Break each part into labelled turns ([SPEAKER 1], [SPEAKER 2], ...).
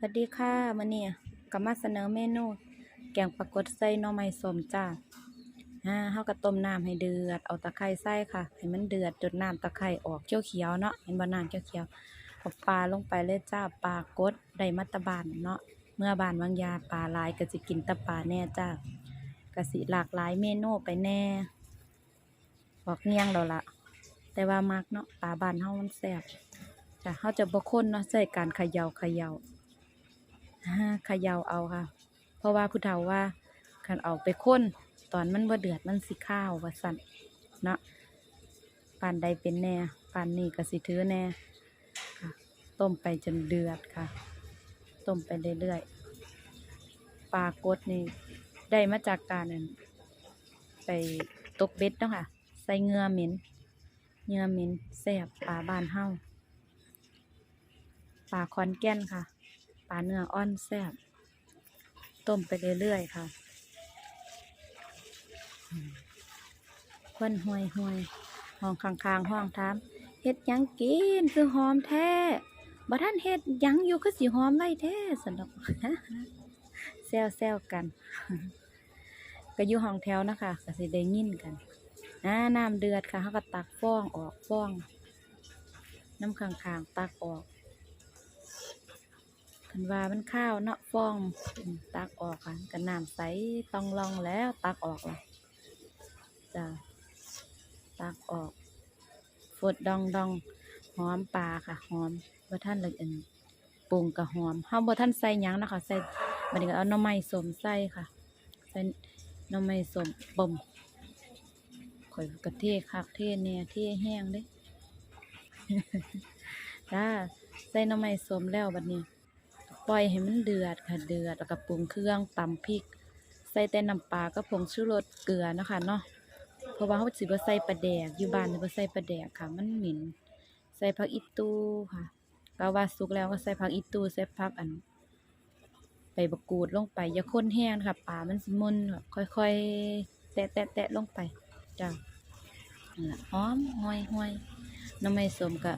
[SPEAKER 1] สวัสดีค่ะมื้อนี้ก็มาเสนอเมนู แกงปลากดใส่หน่อไม้ส้มจ้าอ่าเฮาก็ต้มน้ำให้เดือด เอาตะไคร้ใส่ค่ะ ให้มันเดือดจนน้ำตะไคร้ออกเขียวๆเนาะ เห็นบ่น้ำเขียวๆเอาปลาลงไปเลยจ้า ปลากดได้มาแตบานเนาะ เมื่อบานวางยาปลาลายก็สิกินต่ปลาแน่จ้าก็สิหลากหลายเมนูไปแน่ออกเงียงแล้วล่ะแต่ว่ามักเนาะ ปลาบานเฮามันแซ่บจ้ะเฮาจะบ่คนเนาะใช้การเขย่าเขย่าอ่า ขย่าเอาค่ะ เพราะว่าผู้เฒ่าว่าคันเอาไปค้นตอนมันบ่าเดือดมันสิข้าวว่าสั่นเนาะปานใดเป็นแน่ปานนี้ก็สิถือแน่ค่ะ ต้มไปจนเดือดค่ะ ต้มไปเรื่อยๆปลากดนี่ได้มาจากการไปตกเบ็ดเนาะค่ะ ใส่เงือเหม็นเงือเหม็นแซ่บปลาบ้านเฮาปลาคอนแก่นค่ะ ปลาเนื้ออ่อนแซ่บต้มไปเรื่อยๆค่ะควันห่วยห่วยห้องข้างๆห้องถามเฮ็ดยังกินคือหอมแท้บ่ท่านเฮ็ดยังอยู่คือสิหอมไว้แท้สนดอกแซวๆกัน ก็อยู่ห้องแถวนะคะก็สิได้ยินกันอ่าน้ำเดือดค่ะเขาก็ตักฟองออกฟอง น้ำข้างๆตักออก นว่ามันข้าวเนาะฟองตักออกค่ะกันน้ำใสต้องลองแล้วตักออกละจ้ะตักออกฟดดองดองหอมปลาค่ะหอมบ่ท่านเลยอันปรุงกับหอมเฮาบ่ท่านใส่หยังนะคะใส่บัดนี้ก็เอาหน่อไม้สมใส่ค่ะใส่หน่อไม้สมบ่มข่อยก็เทคักเทแหน่เทแห้งเด้จ้าใส่หน่อไม้สมแล้วบัดนี้ ปล่อยให้มันเดือดค่ะเดือดแล้วก็ปรุงเครื่องตำพริก ใส่แต่น้ำปลาก็ผงชูรสเกลือนะคะเนาะเพราะว่าเขาสิบ่ใส่ปลาแดกอยู่บ้านนี่บ่ใส่ปลาแดกค่ะ มันเหม็นใส่ผักอีตูค่ะก็ว่าสุกแล้วก็ใส่ผักอีตูใส่ผักอันใบบักกูดลงไปอย่าข้นแห้งค่ะปลามันสิมุนค่อยๆแตะแตะแตะลงไปจ้านั่นล่ะหอมห่วยห่วยน้ำไม่สมกับ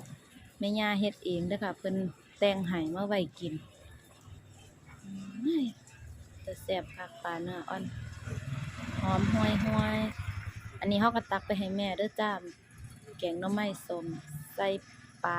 [SPEAKER 1] แม่ย่าเฮ็ดเองเด้อค่ะเพิ่นแต่งให้มาไว้กิน ซ่บคักปลาเนื้ออ่อนหอมห้วยห้วยอันนี้เขาก็ตักไปให้แม่เด้อจ้าแกงน้อไม้สมใส่ปลา